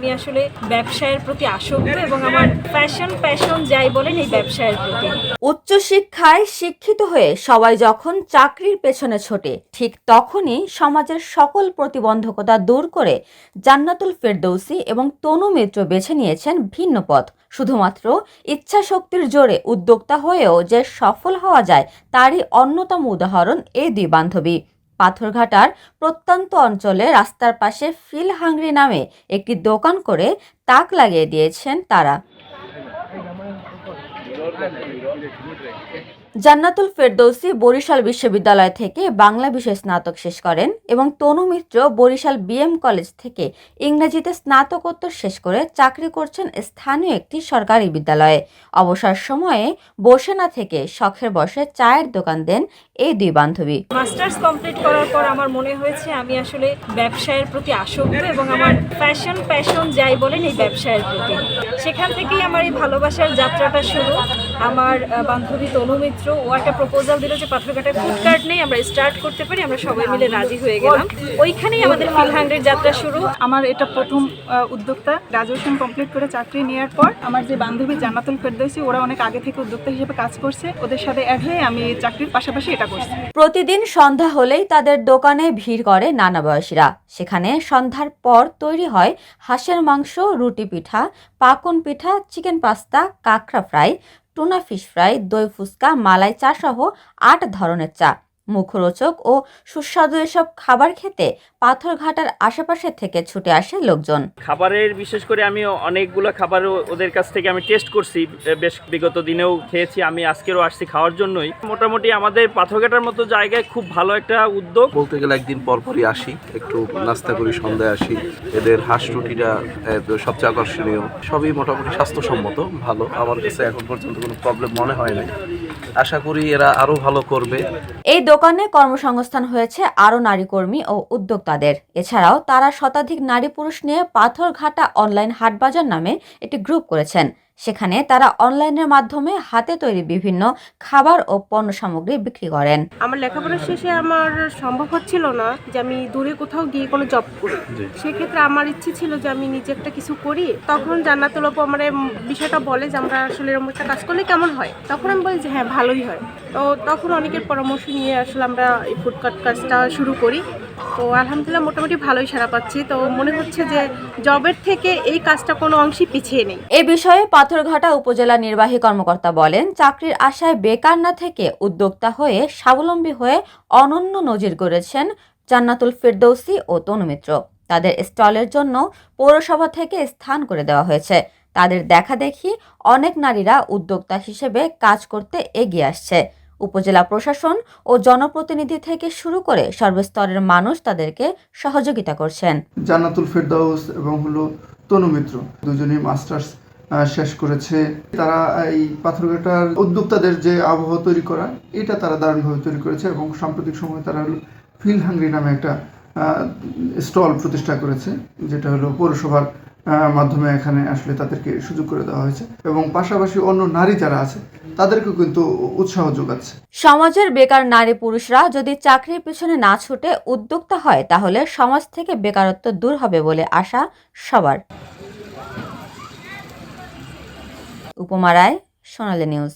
আমি আসলে ব্যবসায়ের প্রতি আসক্ত এবং আমার ফ্যাশন প্যাশন যাই বলেন, এই ব্যবসায়ের প্রতি। উচ্চশিক্ষায় শিক্ষিত হয়ে সবাই যখন চাকরির পেছনে ছোটে, ঠিক তখনই সমাজের সকল প্রতিবন্ধকতা দূর করে জান্নাতুল ফেরদৌসি এবং তনু মিত্র বেছে নিয়েছেন ভিন্ন পথ। শুধুমাত্র ইচ্ছাশক্তির জোরে উদ্যোক্তা হয়েও যে সফল হওয়া যায়, তারই অন্যতম উদাহরণ এই দুই বান্ধবী। পাথরঘাটার প্রত্যন্ত অঞ্চলে রাস্তার পাশে ফিল হাংরি নামে একটি দোকান করে তাক লাগিয়ে দিয়েছেন তারা। জান্নাতুল ফেরদৌসি বরিশাল বিশ্ববিদ্যালয় থেকে বাংলা বিষয়ে স্নাতক শেষ করেন এবং তনু মিত্র বরিশাল বিএম কলেজ থেকে ইংরেজিতে স্নাতকোত্তর শেষ করে চাকরি করছেন স্থানীয় একটি সরকারি বিদ্যালয়ে। অবসর সময়ে বসে না থেকে শখের বসে চায়ের দোকান দেন এই দুই বান্ধবী। মাস্টার্স কমপ্লিট করার পর আমার মনে হয়েছে আমি আসলে ব্যবসায়ের প্রতি আসক্ত এবং আমার ফ্যাশন প্যাশন যাই বলেন এই ব্যবসায়ের প্রতি। সেখান থেকেই আমার এই ভালোবাসার যাত্রাটা শুরু। আমার বান্ধবী তনু মিত্র ও একটা প্রপোজাল দিল যে পাথরঘাটায় ফুড কার্ট নেই আমরা স্টার্ট করতে পারি আমরা সবাই মিলে রাজি হয়ে গেলাম। ওইখানেই আমাদের ফিলহাংরের যাত্রা শুরু। আমার এটা প্রথম উদ্যোক্তা গ্রাজুয়েশন কমপ্লিট করে চাকরি নেওয়ার পর আমার যে বান্ধবী জান্নাতুল ফেরদৌসি ওরা অনেক আগে থেকে উদ্যোক্তা হিসেবে কাজ করছে। ওদের সাথে অ্যাড হয়ে আমি চাকরির পাশাপাশি এটা করছি। প্রতিদিন সন্ধ্যা হলেই তাদের দোকানে ভিড় করে নানা বয়সীরা। সেখানে সন্ধ্যার পর তৈরি হয় হাঁসের মাংস রুটি পিঠা পাকন পিঠা চিকেন পাস্তা কাঁকড়া ফ্রাই। টুনা ফিশ ফ্রাই দই ফুচকা মালাই চা সহ আট ধরনের চা। মুখরোচক ও সুস্বাদু এসব খাবার খেতে পাথরঘাটার আশেপাশে থেকে ছুটে আসে লোকজন। খাবারের বিশেষ করে আমি অনেকগুলো খাবার ওদের কাছ থেকে আমি টেস্ট করছি বেশ বিগত দিনেও খেয়েছি আমি আজকেরও আসছি খাওয়ার জন্যই। মোটামুটি আমাদের পাথরঘাটার মতো জায়গায় খুব ভালো একটা উদ্যোগ। বলতে গেলে একদিন পরপরই আসি একটু নাস্তা করি সন্ধ্যায় আসি। এদের হাঁস রুটিটা তো সবচেয়ে আকর্ষণীয়। সবই মোটামুটি স্বাস্থ্যসম্মত ভালো। আমার কাছে এখন পর্যন্ত কোনো প্রবলেম মনে হয় নাই। আশা করি এরা আরও ভালো করবে। এই দোকানে কর্মসংস্থান হয়েছে আরও নারী কর্মী ও উদ্যোক্তাদের। এছাড়াও তারা শতাধিক নারী পুরুষ নিয়ে পাথরঘাটা অনলাইন হাটবাজার নামে একটি গ্রুপ করেছেন। সেখানে তারা অনলাইনের মাধ্যমে হাতে তৈরি বিভিন্ন খাবার ও পণ্য সামগ্রী বিক্রি করেন। আমার লেখাপড়া শেষে আমার সম্ভব হচ্ছিল না যে আমি দূরে কোথাও গিয়ে কোনো জব করি। সেক্ষেত্রে আমার ইচ্ছে ছিল যে আমি নিজে একটা কিছু করি। তখন জান্নাতুল আপু আমার বিষয়টা বলে যে আমরা আসলে এরকম একটা কাজ করলে কেমন হয়? তখন আমি বলি যে হ্যাঁ ভালোই হয়। তো তখন অনেকের পরামর্শ নিয়ে আসলে আমরা এই ফুডকার্ট কাজটা শুরু করি। তো আলহামদুলিল্লাহ মোটামুটি ভালোই সারা পাচ্ছি। তো মনে হচ্ছে যে জবের থেকে এই কাজটা কোনো অংশই পিছিয়ে নেই। এ বিষয়ে পাথরঘাটা উপজেলা নির্বাহী কর্মকর্তা বলেন, চাকরির আশায় বেকার না থেকে উদ্যোক্তা হয়ে স্বাবলম্বী হয়ে অনন্য নজির গড়েছেন জান্নাতুল ফেরদৌসি ও তনু মিত্র। তাদের স্টলের জন্য পৌরসভা থেকে স্থান করে দেওয়া হয়েছে। তাদের দেখা দেখি অনেক নারীরা উদ্যোক্তা হিসেবে কাজ করতে এগিয়ে আসছে। উপজেলা প্রশাসন ও জনপ্রতিনিধি থেকে শুরু করে সর্বস্তরের মানুষ তাদেরকে সহযোগিতা করছেন। জান্নাতুল ফেরদাউস এবং হলো তনু মিত্র দুজনেই মাস্টার্স শেষ করেছে। তারা এই পাথরঘাটার উদ্যোক্তাদের যে আবহাওয়া তৈরি করা, এটা তারা দারুণভাবে তৈরি করেছে এবং সাম্প্রতিক সময়ে তারা হলো ফিল হাঙ্গরি নামে একটা স্টল প্রতিষ্ঠা করেছে, যেটা হলো পৌরসভার মাধ্যমে এখানে আসলে তাদেরকে সুযোগ করে দেওয়া হয়েছে। এবং পাশাপাশি অন্য নারী যারা আছে, তাদেরকেও কিন্তু উৎসাহ যোগাচ্ছে। সমাজের বেকার নারী পুরুষরা যদি চাকরির পিছনে না ছুটে উদ্যোক্তা হয়, তাহলে সমাজ থেকে বেকারত্ব দূর হবে বলে আশা সবার। উপমা রায়, সোনালী নিউজ।